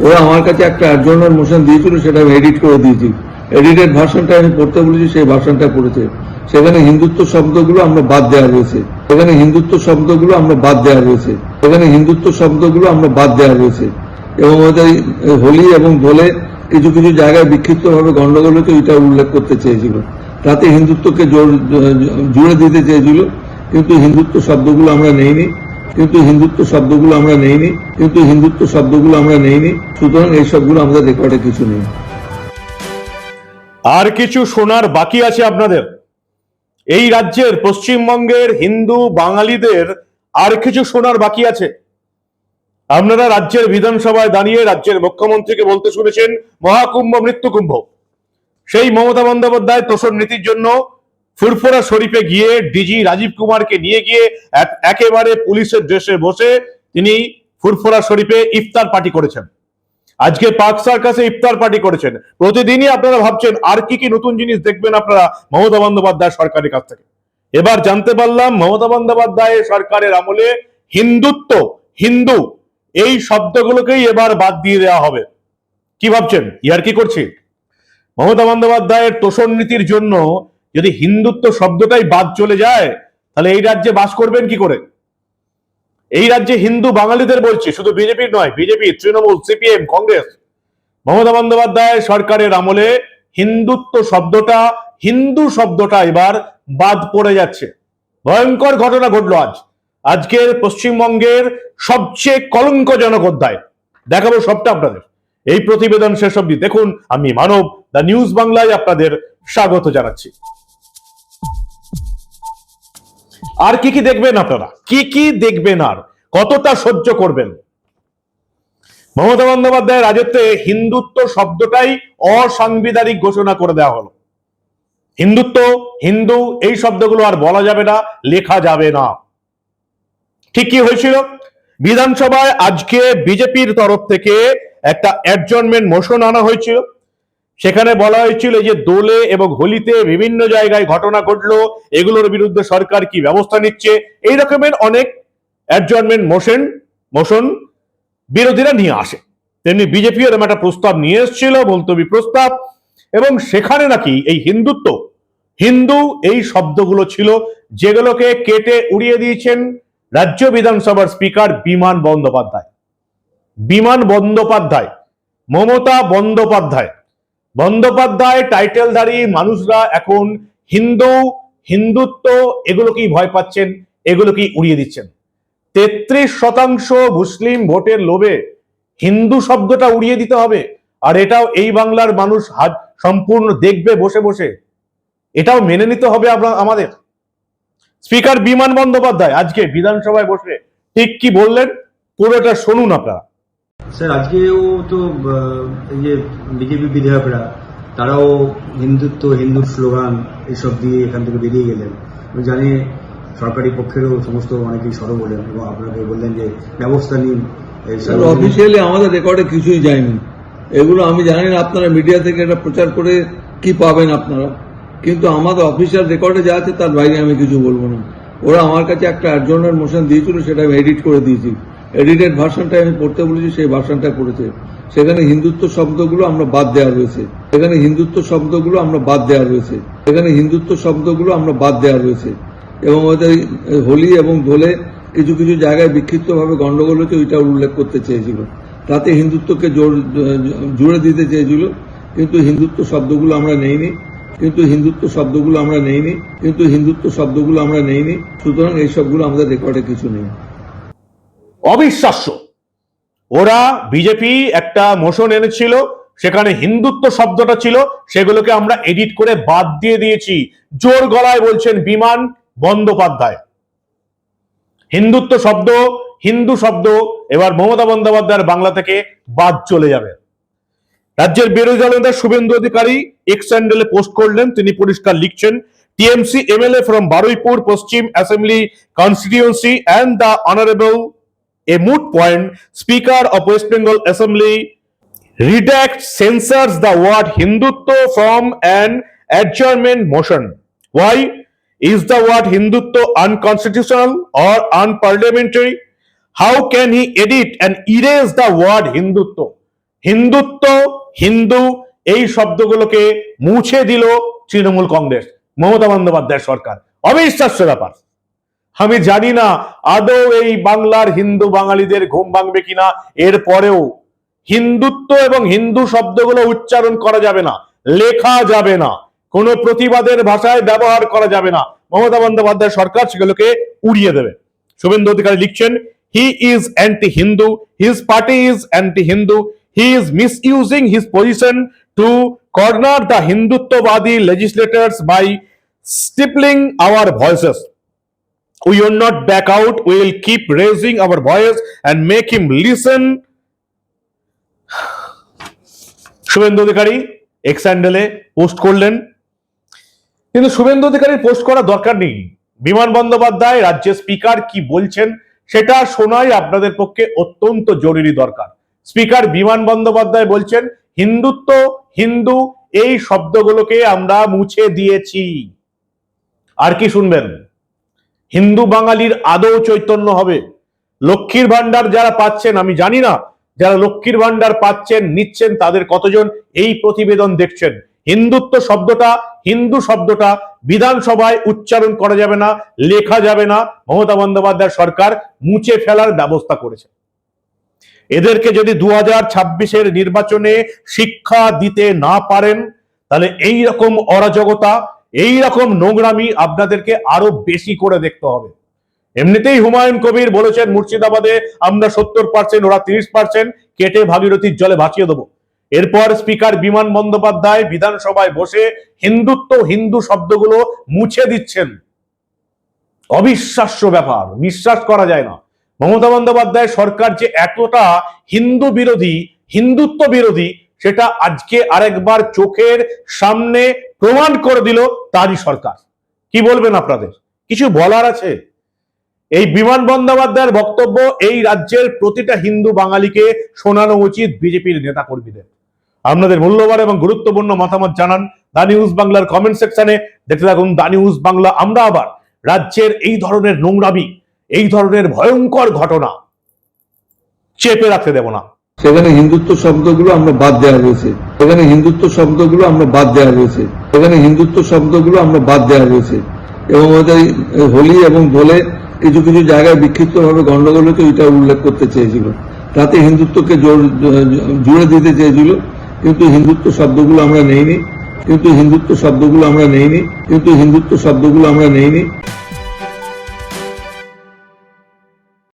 ওরা আমার কাছে একটা অ্যাডজর্নার মোশন দিয়েছিল, সেটা আমি এডিট করে দিয়েছি। এডিটেড ভার্সনটা আমি পড়তে বলেছি, সেই ভার্সনটা পড়েছে। সেখানে হিন্দুত্ব শব্দগুলো আমরা বাদ দেওয়া রয়েছে। সেখানে হিন্দুত্ব শব্দগুলো আমরা বাদ দেওয়া রয়েছে। সেখানে হিন্দুত্ব শব্দগুলো আমরা বাদ দেওয়া রয়েছে। এবং ওদের হোলি এবং দোলে কিছু কিছু জায়গায় বিক্ষিপ্তভাবে গন্ডগোল হচ্ছে ওইটা উল্লেখ করতে চেয়েছিল। তাতে হিন্দুত্বকে জোর- জুড়ে দিতে চেয়েছিল, কিন্তু হিন্দুত্ব শব্দগুলো আমরা নেইনি। কিন্তু হিন্দুত্ব শব্দগুলো আমরা নেইনি, কিন্তু হিন্দুত্ব শব্দগুলো আমরা নেইনি, সুতরাং এই সবগুলো আমাদের রেকর্ডে কিছু নেই। আর কিছু শোনার বাকি আছে আপনাদের। এই রাজ্যের পশ্চিমবঙ্গের হিন্দু বাঙালিদের আর কিছু শোনার বাকি আছে। আপনারা রাজ্যের বিধানসভায় দাঁড়িয়ে রাজ্যের মুখ্যমন্ত্রীকে বলতে শুনেছেন, মহাকুম্ভ মৃত্যুকুম্ভ। সেই মমতা বন্দ্যোপাধ্যায় তোষণ নীতির জন্য ফুরফুরা শরীফে গিয়ে ডিজি রাজীব কুমারকে নিয়ে গিয়ে একেবারে পুলিশের ড্রেসে বসে তিনি ফুরফুরা শরীফে ইফতার পার্টি করেছেন। আজকে পার্ক সার্কাসে ইফতার পার্টি করেছেন। প্রতিদিনই আপনারা ভাবছেন, আর কি কি নতুন জিনিস দেখবেন আপনারা মমতা বন্দ্যোপাধ্যায় সরকারের কাছ থেকে? এবার জানতে পারলাম, মমতা বন্দ্যোপাধ্যায় সরকারের আমলে হিন্দুত্ব, হিন্দু, এই শব্দগুলোকেই এবার বাদ দিয়ে দেওয়া হবে। কি ভাবছেন? ইয়ার কি করছি? মমতা বন্দ্যোপাধ্যায়ের তোষণ নীতির জন্য যদি হিন্দুত্ব শব্দটাই বাদ চলে যায়, তাহলে এই রাজ্যে বাস করবেন কি করে? এই রাজ্যে হিন্দু বাঙালিদের বলছি, শুধু বিজেপির নয়, বিজেপি, তৃণমূল, সিপিএম, কংগ্রেস। মমতা বন্দ্যোপাধ্যায় সরকারের আমলে হিন্দুত্ব শব্দটা, হিন্দু শব্দটা এবার বাদ পড়ে যাচ্ছে। ভয়ঙ্কর ঘটনা ঘটলো আজ। আজকের পশ্চিমবঙ্গের সবচেয়ে কলঙ্কজনক অধ্যায়। দেখাবো সবটা আপনাদের। এই প্রতিবেদন শেষ অবধি দেখুন। আমি মানব, দ্য নিউজ বাংলায় আপনাদের স্বাগত জানাচ্ছি। আর কি কি দেখবেন আপনারা? কি কি দেখবেন আর? কতটা সহ্য করবেন? মমতা বন্দ্যোপাধ্যায়ের রাজত্বে হিন্দুত্ব শব্দটাই অসাংবিধানিক ঘোষণা করে দেওয়া হলো। হিন্দুত্ব, হিন্দু, এই শব্দগুলো আর বলা যাবে না, লেখা যাবে না। ঠিক কি হয়েছিল? বিধানসভায় আজকে বিজেপির তরফ থেকে একটা অ্যাডজনমেন্ট মোশন আনা হয়েছিল। সেখানে বলা হয়েছিল যে দোলে এবং হোলিতে বিভিন্ন জায়গায় ঘটনা ঘটলো। এগুলোর বিরুদ্ধে সরকার কি ব্যবস্থা নিচ্ছে? এই রকমের অনেক অ্যাডজনমেন্ট মোশন মোশন বিরোধীরা নিয়ে আসে। তেমনি বিজেপি এরকম একটা প্রস্তাব নিয়ে এসেছিল, মুলতবি প্রস্তাব। এবং সেখানে নাকি এই হিন্দুত্ব, হিন্দু এই শব্দগুলো ছিল, যেগুলোকে কেটে উড়িয়ে দিয়েছেন রাজ্য বিধানসভার স্পিকার বিমান বন্দ্যোপাধ্যায়। বিমান বন্দ্যোপাধ্যায়, মমতা বন্দ্যোপাধ্যায়। বন্দ্যোপাধ্যায় টাইটেলধারী মানুষরা এখন হিন্দু, হিন্দুত্ব এগুলোকেই ভয় পাচ্ছেন? এগুলোকেই উড়িয়ে দিচ্ছেন? তেত্রিশ শতাংশ মুসলিম ভোটের লোভে হিন্দু শব্দটা উড়িয়ে দিতে হবে, আর এটাও এই বাংলার মানুষ হাত- সম্পূর্ণ দেখবে বসে বসে। এটাও মেনে নিতে হবে আমাদের। স্পিকার বিমান বন্দ্যোপাধ্যায় আজকে বিধানসভায় বসে ঠিক কি বললেন? পুরোটা শুনুন আপনারা। স্যার আজকেও তো এই যে বিজেপি বিধায়করা তারাও হিন্দুত্ব হিন্দু স্লোগান এসব দিয়ে এখান থেকে বেরিয়ে গেলেন। জানি সরকারি পক্ষেরও সমস্ত অনেকেই সরব হলেন এবং আপনাকে বললেন যে ব্যবস্থা নিন। অফিসিয়ালি আমাদের রেকর্ডে কিছুই যায়নি। এগুলো আমি জানি না আপনারা মিডিয়া থেকে এটা প্রচার করে কি পাবেন আপনারা। কিন্তু আমাদের অফিসিয়াল রেকর্ডে যা আছে তার বাইরে আমি কিছু বলব না। ওরা আমার কাছে একটা অ্যাডজর্নার মোশন দিয়েছিল সেটা আমি এডিট করে দিয়েছি। এডিটেড ভার্সনটা আমি পড়তে বলেছি, সেই ভার্সনটা পড়েছে সেখানে হিন্দুত্ব শব্দগুলো আমরা বাদ দেওয়া রয়েছে। সেখানে হিন্দুত্ব শব্দগুলো আমরা বাদ দেওয়া রয়েছে। সেখানে হিন্দুত্ব শব্দগুলো আমরা বাদ দেওয়া রয়েছে। এবং ওদের হোলি এবং দোলে কিছু কিছু জায়গায় বিক্ষিপ্তভাবে গন্ডগোল হচ্ছে ওইটা উল্লেখ করতে চেয়েছিল। তাতে হিন্দুত্বকে জোর- জুড়ে দিতে চেয়েছিল, কিন্তু হিন্দুত্ব শব্দগুলো আমরা নেইনি, কিন্তু হিন্দুত্ব শব্দগুলো আমরা নেইনি, কিন্তু হিন্দুত্ব শব্দগুলো আমরা নেইনি। সুতরাং এই সবগুলো আমাদের রেকর্ডে কিছু নেই। অবিশ্বাস্য। ওরা বিজেপি একটা মোশন এনেছিল, সেখানে হিন্দুত্ব শব্দটা ছিল, সেগুলোকে আমরা এডিট করে বাদ দিয়ে দিয়েছি। জোর গলায় বলছেন বিমান বন্দ্যোপাধ্যায়। হিন্দুত্ব শব্দ, হিন্দু শব্দ, এবার মমতা বন্দ্যোপাধ্যায়ের বাংলা থেকে বাদ চলে যাবে। রাজ্যের বিরোধী দলনেতা শুভেন্দু অধিকারী এক্স স্যান্ডেলে পোস্ট করলেন, তিনি পরিষ্কার লিখছেন TMC MLA from Baruipur Paschim assembly constituency and the honourable a moot point, Speaker of West Bengal Assembly redacts censors the word Hindutva from an adjournment motion. Why? Is the word Hindutva unconstitutional or unparliamentary? How can he edit and erase the word Hindutva? Hindutva Hindu এই শব্দগুলোকে মুছে দিল তৃণমূল কংগ্রেস মমতা বন্দ্যোপাধ্যায় সরকার অবিশ্বাস্য ব্যাপার আমি জানি না আদৌ এই বাংলার হিন্দু বাঙালিদের ঘুম ভাঙবে কিনা। এর পরেও হিন্দুত্ব এবং হিন্দু শব্দগুলো উচ্চারণ করা যাবে না, লেখা যাবে না, কোনো প্রতিবাদের ভাষায় ব্যবহার করা যাবে না। মমতা বন্দ্যোপাধ্যায় সরকার সেগুলোকে উড়িয়ে দেবে। শুভেন্দু অধিকারী লিখছেন he is anti Hindu his party is anti Hindu he is misusing his position to corner the হিন্দুত্ববাদী legislators by stifling our voices we will not back out. We will keep raising our voice and make him listen. Suvendu Adhikari X হ্যান্ডেলে post করলেন। কিন্তু শুভেন্দু অধিকারীর post করার দরকার নেই। বিমান বন্দ্যোপাধ্যায়, রাজ্যের স্পিকার কি বলছেন, সেটা শোনাই আপনাদের পক্ষে অত্যন্ত জরুরি দরকার। স্পিকার বিমান বন্দ্যোপাধ্যায় বলছেন, হিন্দুত্ব, হিন্দু, এই শব্দগুলোকে আমরা মুছে দিয়েছি। আর কি শুনবেন? হিন্দু বাঙালির আদৌ চৈতন্য হবে? লক্ষ্মীর ভান্ডার যারা পাচ্ছেন, আমি জানি না, যারা লক্ষ্মীর ভান্ডার পাচ্ছেন, নিচ্ছেন তাদের কতজন? এই প্রতিবেদন দেখছেন। হিন্দুত্ব শব্দটা, হিন্দু শব্দটা বিধানসভায় উচ্চারণ করা যাবে না, লেখা যাবে না। মমতা বন্দ্যোপাধ্যায় সরকার মুছে ফেলার ব্যবস্থা করেছে। এদেরকে যদি দু হাজার নির্বাচনে শিক্ষা দিতে না পারেন, তাহলে এই রকম অরাজকতা এই রকম নোংরামি আপনাদেরকে আরও বেশি করে দেখতে হবে। এমনিতেই হুমায়ুন কবির বলেছেন, মুর্শিদাবাদে আমরা সত্তর পার্সেন্ট, ওরা তিরিশ পার্সেন্ট, কেটে ভাগীরথীর জলে ভাসিয়ে দেবো। এরপর স্পিকার বিমান বন্দ্যোপাধ্যায় বিধানসভায় বসে হিন্দুত্ব, হিন্দু শব্দগুলো মুছে দিচ্ছেন। অবিশ্বাস্য ব্যাপার বিশ্বাস করা যায় না। মমতা বন্দ্যোপাধ্যায় সরকার যে এতটা হিন্দু বিরোধী, হিন্দুত্ব বিরোধী, সেটা আজকে আরেকবার চোখের সামনে প্রমাণ করে দিল তারই সরকার। কি বলবেন আপনাদের? কিছু বলার আছে? এই বিমান বন্দ্যোপাধ্যায়ের বক্তব্য, এই রাজ্যের প্রতিটা হিন্দু বাঙালিকে শোনানো উচিত বিজেপির নেতা কর্মীদের আপনাদের মূল্যবান এবং গুরুত্বপূর্ণ মতামত জানান দা নিউজ বাংলার কমেন্ট সেকশনে। দেখতে থাকুন দা নিউজ বাংলা। আমরা আবার রাজ্যের এই ধরনের নোংরামি, এই ধরনের ভয়ঙ্কর ঘটনা চেপে রাখতে দেব না। সেখানে হিন্দুত্ব শব্দগুলো আমরা বাদ দেওয়া হয়েছে। সেখানে হিন্দুত্ব শব্দগুলো আমরা বাদ দেওয়া হয়েছে। সেখানে হিন্দুত্ব শব্দগুলো আমরা বাদ দেওয়া হয়েছে। এবং ওদের হোলি এবং দোলে কিছু কিছু জায়গায় বিক্ষিপ্তভাবে গন্ডগোল হচ্ছে ওইটা উল্লেখ করতে চেয়েছিল। তাতে হিন্দুত্বকে জোর- জুড়ে দিতে চেয়েছিল। কিন্তু হিন্দুত্ব শব্দগুলো আমরা নেইনি। কিন্তু হিন্দুত্ব শব্দগুলো আমরা নেইনি। কিন্তু হিন্দুত্ব শব্দগুলো আমরা নেইনি।